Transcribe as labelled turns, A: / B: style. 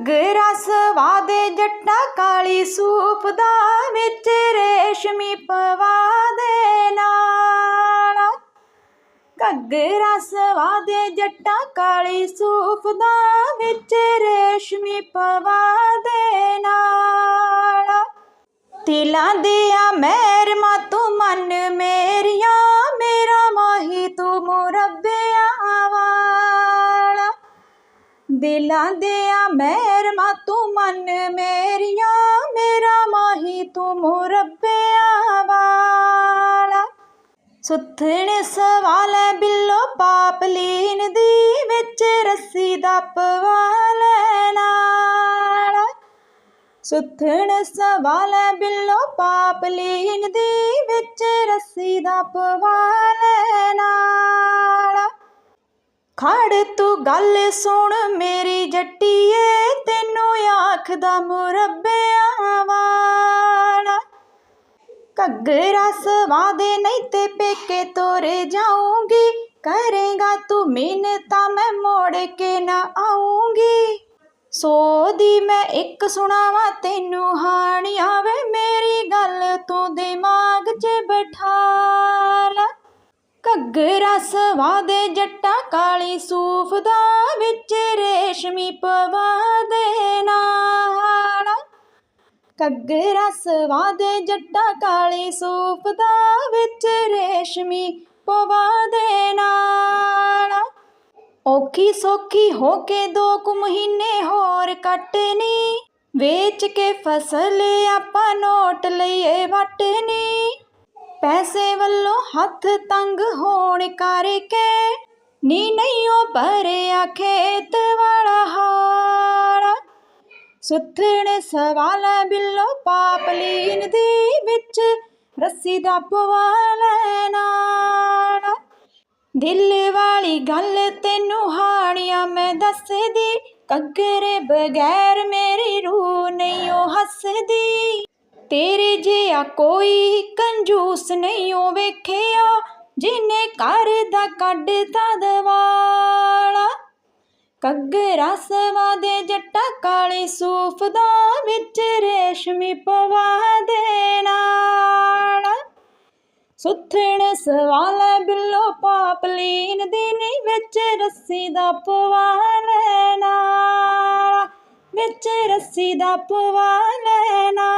A: ਘੱਗਰਾ ਸਵਾਦੇ ਜੱਟਾ ਕਾਲੀ ਸੂਪ ਦਾ ਵਿੱਚ ਰੇਸ਼ਮੀ ਪਵਾ ਦੇ ਨਾਲ। ਘੱਗਰਾ ਸਵਾਦੇ ਜੱਟਾ ਕਾਲੀ ਸੂਪ ਦਾ ਵਿੱਚ ਰੇਸ਼ਮੀ ਪਵਾ ਦੇ ਨਾਲ। ਤਿਲਾਂ ਦਿਆ ਮਹਿਰ ਦਿਲਾਂ ਦਿਆ ਮਹਿਰ ਤੂੰ ਮਨ ਮੇਰੀਆਂ, ਮੇਰਾ ਮਾਹੀ ਤੂੰ ਮੁਰੱਬਿਆਂ ਵਾਲਾ। ਸੁਥਣ ਸਵਾਲ ਬਿੱਲੋ ਪਾਪ ਲੀਨ ਦੀ, ਵਿੱਚ ਰੱਸੀ ਦਾ ਪਵਾਲ ਨਾਲ। ਸੁਥਣ ਸਵਾਲ ਬਿੱਲੋ ਪਾਪ ਲੀਨ ਦੀ, ਵਿੱਚ ਰੱਸੀ ਦਾ ਪਵਾਲ ਨਾਲ। ਖੜ ਤੂੰ ਗੱਲ ਸੁਣ ਮੇਰੀ ਜੱਟੀਏ, ਤੈਨੂੰ ਆਖਦਾ ਮੁਰੱਬਿਆਂ ਵਾਲਾ। ਘੱਗਰਾ ਸਵਾਦੇ ਨਹੀਂ ਤੇ ਪੇਕੇ ਤੋਰੇ ਜਾਊਂਗੀ, ਕਰੇਗਾ ਤੂੰ ਮਿਹਨਤਾਂ ਮੈਂ ਮੋੜ ਕੇ ਨਾ ਆਊਂਗੀ। ਸੋ ਦੀ ਮੈਂ ਇੱਕ ਸੁਣਾਵਾਂ, ਤੈਨੂੰ ਹਾਣੀ ਆਵੇ ਮੇਰੀ ਗੱਲ ਘੱਗਰਾ ਸਵਾਦੇ ਜੱਟਾ ਕਾਲੀ ਸੂਫ ਦਾ ਵਿੱਚ ਰੇਸ਼ਮੀ ਪਵਾ ਦੇ ਨਾਲ ਘੱਗਰਾ ਸਵਾਦੇ ਜੱਟਾ ਕਾਲੀ ਸੂਫ ਦਾ ਵਿੱਚ ਰੇਸ਼ਮੀ ਪਵਾ ਦੇ ਨਾਲ ਔਖੀ ਸੌਖੀ ਹੋ ਕੇ ਦੋ ਕੁ ਮਹੀਨੇ ਹੋਰ ਕੱਟਣੀ, ਵੇਚ ਕੇ ਫਸਲ ਆਪਾਂ ਨੋਟ ਲਈਏ ਵਟਣੀ। ਪੈਸੇ ਵੱਲੋਂ ਹੱਥ ਤੰਗ ਹੋਣ ਕਰਕੇ ਨੀ ਨਹੀਂ ਉਹ ਭਰਿਆ ਖੇਤ ਵਾਲਾ ਹਾਰਾ ਸੁਥਣ ਸਵਾਲ ਬਿੱਲੋ ਪਾਪਲੀਨ ਦੀ ਵਿੱਚ ਰੱਸੀ ਦਾ ਪਵਾਲ ਲੈਣਾ ਦਿਲ ਵਾਲੀ ਗੱਲ ਤੈਨੂੰ ਹਾਣੀਆਂ ਮੈਂ ਦੱਸਦੀ ਕੱਗਰੇ ਬਗੈਰ ਮੇਰੀ ਰੂਹ ਨਹੀਂ ਉਹ ਹੱਸਦੀ। ਤੇਰੇ ਜਿਹਾ ਕੋਈ ਕੰਜੂਸ ਨਹੀਂ ਉਹ ਵੇਖਿਆ ਜਿਨੇ ਘਰ ਦਾ ਕੱਢਤਾ ਦਵਾਲਾ। ਕੱਗਰਾ ਸਵਾਦੇ ਜੱਟਾ ਕਾਲੇ ਸੂਫ ਦਾ ਵਿੱਚ ਰੇਸ਼ਮੀ ਪਵਾ ਦੇਣਾ ਨਾਲ ਸੁਥਣ ਸਵਾਲ ਬਿੱਲੋ ਪਾਪਲੀਨ ਦੀ ਨਹੀਂ ਵਿੱਚ ਰੱਸੀ ਦਾ ਪਵਾ ਲੈਣਾ ਵਿੱਚ ਰੱਸੀ ਦਾ ਪਵਾ ਲੈਣਾ